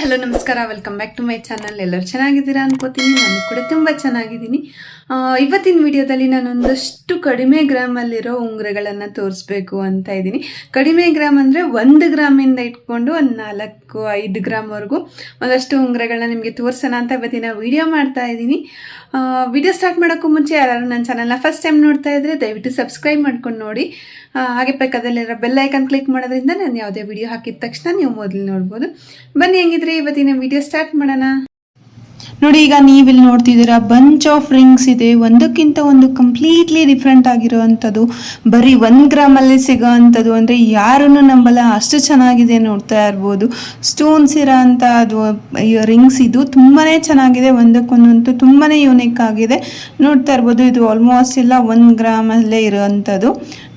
Hello ನಮಸ್ಕಾರ. Welcome back to my channel ಎಲ್ಲರೂ ಚೆನ್ನಾಗಿದ್ದೀರಾ ಅನ್ಕೋತೀನಿ. ನಾನು ಕೂಡ ತುಂಬ ಚೆನ್ನಾಗಿದ್ದೀನಿ. ಇವತ್ತಿನ ವಿಡಿಯೋದಲ್ಲಿ ನಾನು ಒಂದಷ್ಟು ಕಡಿಮೆ ಗ್ರಾಮಲ್ಲಿರೋ ಉಂಗುರಗಳನ್ನು ತೋರಿಸ್ಬೇಕು ಅಂತ ಇದ್ದೀನಿ. ಕಡಿಮೆ ಗ್ರಾಮ್ ಅಂದರೆ ಒಂದು ಗ್ರಾಮಿಂದ ಇಟ್ಕೊಂಡು ಒಂದು ನಾಲ್ಕು, ಐದು ಗ್ರಾಮ್ವರೆಗೂ ಒಂದಷ್ಟು ಉಂಗುರಗಳನ್ನ ನಿಮಗೆ ತೋರಿಸೋಣ ಅಂತ ಇವತ್ತಿನ ವಿಡಿಯೋ ಮಾಡ್ತಾ ಇದ್ದೀನಿ. ವಿಡಿಯೋ ಸ್ಟಾರ್ಟ್ ಮಾಡೋಕ್ಕೂ ಮುಂಚೆ ಯಾರು ನನ್ನ ಚಾನಲ್ನ ಫಸ್ಟ್ ಟೈಮ್ ನೋಡ್ತಾ ಇದ್ದರೆ ದಯವಿಟ್ಟು ಸಬ್ಸ್ಕ್ರೈಬ್ ಮಾಡ್ಕೊಂಡು ನೋಡಿ. ಹಾಗೆ ಪಕ್ಕದಲ್ಲಿರೋ ಬೆಲ್ ಐಕನ್ ಕ್ಲಿಕ್ ಮಾಡೋದ್ರಿಂದ ನಾನು ಯಾವುದೇ ವಿಡಿಯೋ ಹಾಕಿದ ತಕ್ಷಣ ನೀವು ಮೊದಲು ನೋಡ್ಬೋದು. ಬನ್ನಿ, ಹೆಂಗಿದ್ರೆ ಇವತ್ತಿನ ವಿಡಿಯೋ ಸ್ಟಾರ್ಟ್ ಮಾಡೋಣ. ನೋಡಿ, ಈಗ ನೀವಿಲ್ಲಿ ನೋಡ್ತಿದ್ದೀರಾ ಬಂಚ್ ಆಫ್ ರಿಂಗ್ಸ್ ಇದೆ. ಒಂದಕ್ಕಿಂತ ಒಂದು ಕಂಪ್ಲೀಟ್ಲಿ ಡಿಫ್ರೆಂಟ್ ಆಗಿರುವಂಥದ್ದು. ಬರೀ ಒಂದು ಗ್ರಾಮಲ್ಲಿ ಸಿಗೋ ಅಂಥದ್ದು ಅಂದರೆ ಯಾರನ್ನು ನಂಬಲ್ಲ, ಅಷ್ಟು ಚೆನ್ನಾಗಿದೆ ನೋಡ್ತಾ ಇರ್ಬೋದು. ಸ್ಟೋನ್ಸ್ ಇರೋ ಅದು ರಿಂಗ್ಸ್ ಇದು ತುಂಬಾ ಚೆನ್ನಾಗಿದೆ. ಒಂದಕ್ಕೊಂದಂತೂ ತುಂಬಾ ಯೂನಿಕ್ ಆಗಿದೆ. ನೋಡ್ತಾ ಇರ್ಬೋದು, ಇದು ಆಲ್ಮೋಸ್ಟ್ ಎಲ್ಲ ಒಂದು ಗ್ರಾಮಲ್ಲೇ ಇರೋವಂಥದ್ದು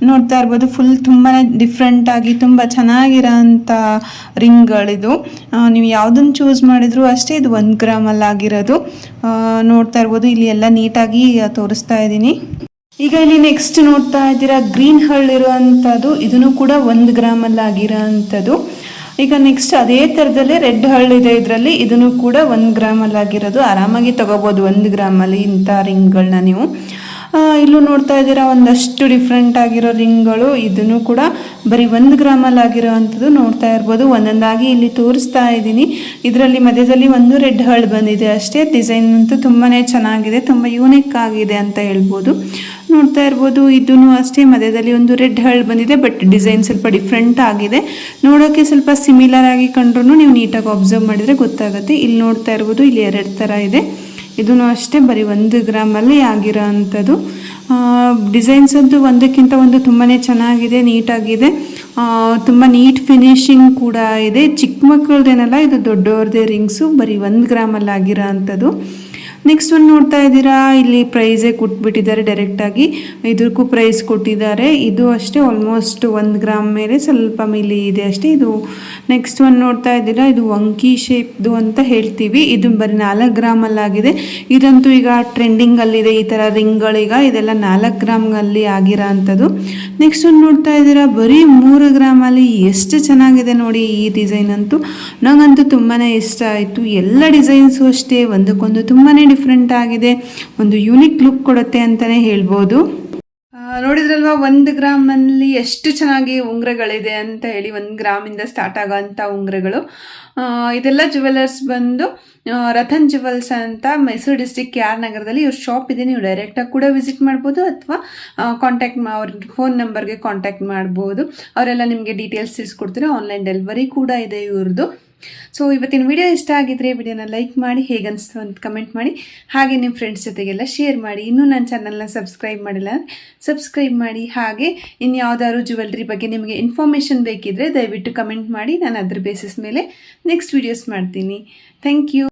ನೋಡ್ತಾ ಇರ್ಬೋದು ಫುಲ್ ತುಂಬಾ ಡಿಫ್ರೆಂಟಾಗಿ ತುಂಬ ಚೆನ್ನಾಗಿರೋ ಅಂಥ ರಿಂಗ್ಗಳಿದು ನೀವು ಯಾವುದನ್ನು ಚೂಸ್ ಮಾಡಿದ್ರು ಅಷ್ಟೇ ಇದು ಒಂದು ಗ್ರಾಮಲ್ಲಿ ಆಗಿರೋದು. ನೋಡ್ತಾ ಇರ್ಬೋದು. ಇಲ್ಲಿ ಎಲ್ಲ ನೀಟಾಗಿ ತೋರಿಸ್ತಾ ಇದ್ದೀನಿ. ಈಗ ಇಲ್ಲಿ ನೆಕ್ಸ್ಟ್ ನೋಡ್ತಾ ಇದ್ದೀರಾ ಗ್ರೀನ್ ಹಳ್ಳಿ ಇರುವಂಥದ್ದು ಇದನ್ನು ಕೂಡ ಒಂದು ಗ್ರಾಮಲ್ಲಿ ಆಗಿರೋ ಅಂಥದ್ದು ಈಗ ನೆಕ್ಸ್ಟ್ ಅದೇ ಥರದಲ್ಲೇ ರೆಡ್ ಹಳ್ಳಿ ಇದೆ ಇದರಲ್ಲಿ. ಇದನ್ನು ಕೂಡ ಒಂದು ಗ್ರಾಮಲ್ಲಿ ಆಗಿರೋದು. ಆರಾಮಾಗಿ ತಗೋಬೋದು ಒಂದು ಗ್ರಾಮಲ್ಲಿ ಇಂಥ ರಿಂಗ್ಗಳನ್ನ ನೀವು. ಇಲ್ಲೂ ನೋಡ್ತಾ ಇದ್ದೀರಾ, ಒಂದಷ್ಟು ಡಿಫ್ರೆಂಟ್ ಆಗಿರೋ ರಿಂಗ್ಗಳು. ಇದನ್ನು ಕೂಡ ಬರೀ ಒಂದು ಗ್ರಾಮಲ್ಲಿ ಆಗಿರೋ ಅಂಥದ್ದು ನೋಡ್ತಾ ಇರ್ಬೋದು. ಒಂದೊಂದಾಗಿ ಇಲ್ಲಿ ತೋರಿಸ್ತಾ ಇದ್ದೀನಿ. ಇದರಲ್ಲಿ ಮಧ್ಯದಲ್ಲಿ ಒಂದು ರೆಡ್ ಹಳ್ ಬಂದಿದೆ ಅಷ್ಟೇ. ಡಿಸೈನ್ ಅಂತೂ ತುಂಬಾ ಚೆನ್ನಾಗಿದೆ, ತುಂಬ ಯೂನಿಕ್ ಆಗಿದೆ ಅಂತ ಹೇಳ್ಬೋದು. ನೋಡ್ತಾ ಇರ್ಬೋದು ಇದೂ ಅಷ್ಟೇ. ಮಧ್ಯದಲ್ಲಿ ಒಂದು ರೆಡ್ ಹಳ್ ಬಂದಿದೆ ಬಟ್ ಡಿಸೈನ್ ಸ್ವಲ್ಪ ಡಿಫ್ರೆಂಟ್ ಆಗಿದೆ. ನೋಡೋಕ್ಕೆ ಸ್ವಲ್ಪ ಸಿಮಿಲರ್ ಆಗಿ ಕಂಡ್ರೂ ನೀವು ನೀಟಾಗಿ ಅಬ್ಸರ್ವ್ ಮಾಡಿದರೆ ಗೊತ್ತಾಗುತ್ತೆ. ಇಲ್ಲಿ ನೋಡ್ತಾ ಇರ್ಬೋದು, ಇಲ್ಲಿ ಎರಡು ಥರ ಇದೆ. ಇದನ್ನು ಅಷ್ಟೇ ಬರೀ ಒಂದು ಗ್ರಾಮಲ್ಲಿ ಆಗಿರೋ ಅಂಥದ್ದು ಡಿಸೈನ್ಸ್ ಅಂತೂ ಒಂದಕ್ಕಿಂತ ಒಂದು ತುಂಬಾ ಚೆನ್ನಾಗಿದೆ, ನೀಟಾಗಿದೆ. ತುಂಬ ನೀಟ್ ಫಿನಿಶಿಂಗ್ ಕೂಡ ಇದೆ. ಚಿಕ್ಕ ಮಕ್ಕಳದೇನಲ್ಲ, ಇದು ದೊಡ್ಡವ್ರದೇ ರಿಂಗ್ಸು ಬರೀ ಒಂದು ಗ್ರಾಮಲ್ಲಿ ಆಗಿರೋ ಅಂಥದ್ದು ನೆಕ್ಸ್ಟ್ ಒಂದು ನೋಡ್ತಾ ಇದ್ದೀರಾ? ಇಲ್ಲಿ ಪ್ರೈಸೇ ಕೊಟ್ಬಿಟ್ಟಿದ್ದಾರೆ ಡೈರೆಕ್ಟಾಗಿ ಇದಕ್ಕೂ ಪ್ರೈಸ್ ಕೊಟ್ಟಿದ್ದಾರೆ. ಇದು ಅಷ್ಟೇ ಆಲ್ಮೋಸ್ಟ್ ಒಂದು ಗ್ರಾಮ್ ಮೇಲೆ ಸ್ವಲ್ಪ ಮಿಲಿ ಇದೆ ಅಷ್ಟೇ. ಇದು ನೆಕ್ಸ್ಟ್ ಒಂದು ನೋಡ್ತಾ ಇದ್ದೀರಾ? ಇದು ವಂಕಿ ಶೇಪ್ದು ಅಂತ ಹೇಳ್ತೀವಿ. ಇದು ಬರೀ ನಾಲ್ಕು ಗ್ರಾಮಲ್ಲಾಗಿದೆ ಇದಂತೂ ಈಗ ಟ್ರೆಂಡಿಂಗಲ್ಲಿದೆ ಈ ಥರ ರಿಂಗ್ಗಳೀಗ ಇದೆಲ್ಲ ನಾಲ್ಕು ಗ್ರಾಮ್ಗಳಲ್ಲಿ ಆಗಿರೋ ಅಂಥದ್ದು. ನೆಕ್ಸ್ಟ್ ಒಂದು ನೋಡ್ತಾ ಇದ್ದೀರಾ? ಬರೀ ಮೂರು ಗ್ರಾಮಲ್ಲಿ ಎಷ್ಟು ಚೆನ್ನಾಗಿದೆ ನೋಡಿ ಈ ಡಿಸೈನ್ ಅಂತೂ. ನನಗಂತೂ ತುಂಬಾ ಇಷ್ಟ ಆಯಿತು. ಎಲ್ಲ ಡಿಸೈನ್ಸು ಅಷ್ಟೇ. ಒಂದಕ್ಕೊಂದು ತುಂಬಾ ಡಿಫ್ರೆಂಟ್ ಆಗಿದೆ. ಒಂದು ಯೂನಿಕ್ ಲುಕ್ ಕೊಡುತ್ತೆ ಅಂತಲೇ ಹೇಳ್ಬೋದು. ನೋಡಿದ್ರಲ್ವಾ, ಒಂದು ಗ್ರಾಮಲ್ಲಿ ಎಷ್ಟು ಚೆನ್ನಾಗಿ ಉಂಗ್ರಗಳಿದೆ ಅಂತ ಹೇಳಿ ಒಂದು ಗ್ರಾಮಿಂದ ಸ್ಟಾರ್ಟ್ ಆಗೋಂಥ ಉಂಗ್ರಗಳು. ಇದೆಲ್ಲ ಜುವೆಲರ್ಸ್ ಬಂದು ರತನ್ ಜುವೆಲ್ಸ್ ಅಂತ ಮೈಸೂರು ಡಿಸ್ಟಿಕ್ ಕೆ ಆರ್ ನಗರದಲ್ಲಿ ಇವ್ರ ಶಾಪ್ ಇದೆ. ನೀವು ಡೈರೆಕ್ಟಾಗಿ ಕೂಡ ವಿಸಿಟ್ ಮಾಡ್ಬೋದು ಅಥವಾ ಕಾಂಟ್ಯಾಕ್ಟ್ ಅವ್ರ ಫೋನ್ ನಂಬರ್ಗೆ ಕಾಂಟ್ಯಾಕ್ಟ್ ಮಾಡ್ಬೋದು. ಅವರೆಲ್ಲ ನಿಮಗೆ ಡೀಟೇಲ್ಸ್ ತಿಳಿಸ್ಕೊಡ್ತಾರೆ. ಆನ್ಲೈನ್ ಡೆಲಿವರಿ ಕೂಡ ಇದೆ ಇವ್ರದ್ದು ಸೊ ಇವತ್ತಿನ ವಿಡಿಯೋ ಇಷ್ಟ ಆಗಿದ್ರೆ ವಿಡಿಯೋನ ಲೈಕ್ ಮಾಡಿ ಹೇಗನ್ನಿಸ್ತು ಅಂತ ಕಮೆಂಟ್ ಮಾಡಿ. ಹಾಗೆ ನಿಮ್ಮ ಫ್ರೆಂಡ್ಸ್ ಜೊತೆಗೆಲ್ಲ ಶೇರ್ ಮಾಡಿ. ಇನ್ನೂ ನನ್ನ ಚಾನಲ್ನ ಸಬ್ಸ್ಕ್ರೈಬ್ ಮಾಡಿಲ್ಲ ಸಬ್ಸ್ಕ್ರೈಬ್ ಮಾಡಿ. ಹಾಗೆ ಇನ್ಯಾವುದಾದ್ರು ಜುವೆಲ್ರಿ ಬಗ್ಗೆ ನಿಮಗೆ ಇನ್ಫಾರ್ಮೇಷನ್ ಬೇಕಿದ್ರೆ ದಯವಿಟ್ಟು ಕಮೆಂಟ್ ಮಾಡಿ. ನಾನು ಅದ್ರ ಬೇಸಿಸ್ ಮೇಲೆ ನೆಕ್ಸ್ಟ್ ವೀಡಿಯೋಸ್ ಮಾಡ್ತೀನಿ. Thank you